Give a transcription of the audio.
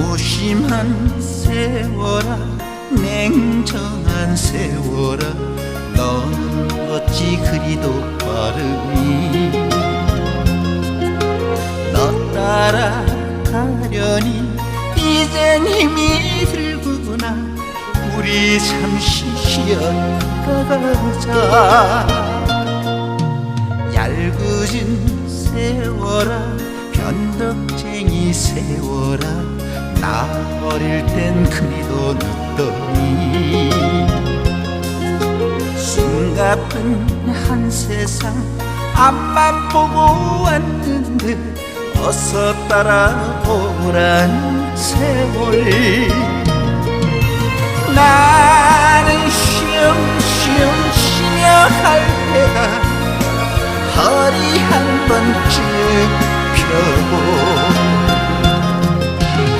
무심한 세월아 냉정한 세월아 넌 어찌 그리도 빠르니? 너 따라가려니? 이젠 힘이 들구나. 우리 잠시 쉬어가자. 얄궂은 세월아 변덕쟁이 세월아 나 어릴 땐 그리도 늦더니 숨가쁜 한 세상 앞만 보고 왔는데 어서 따라오란 세월. 나는 쉬엄쉬엄 쉬며 할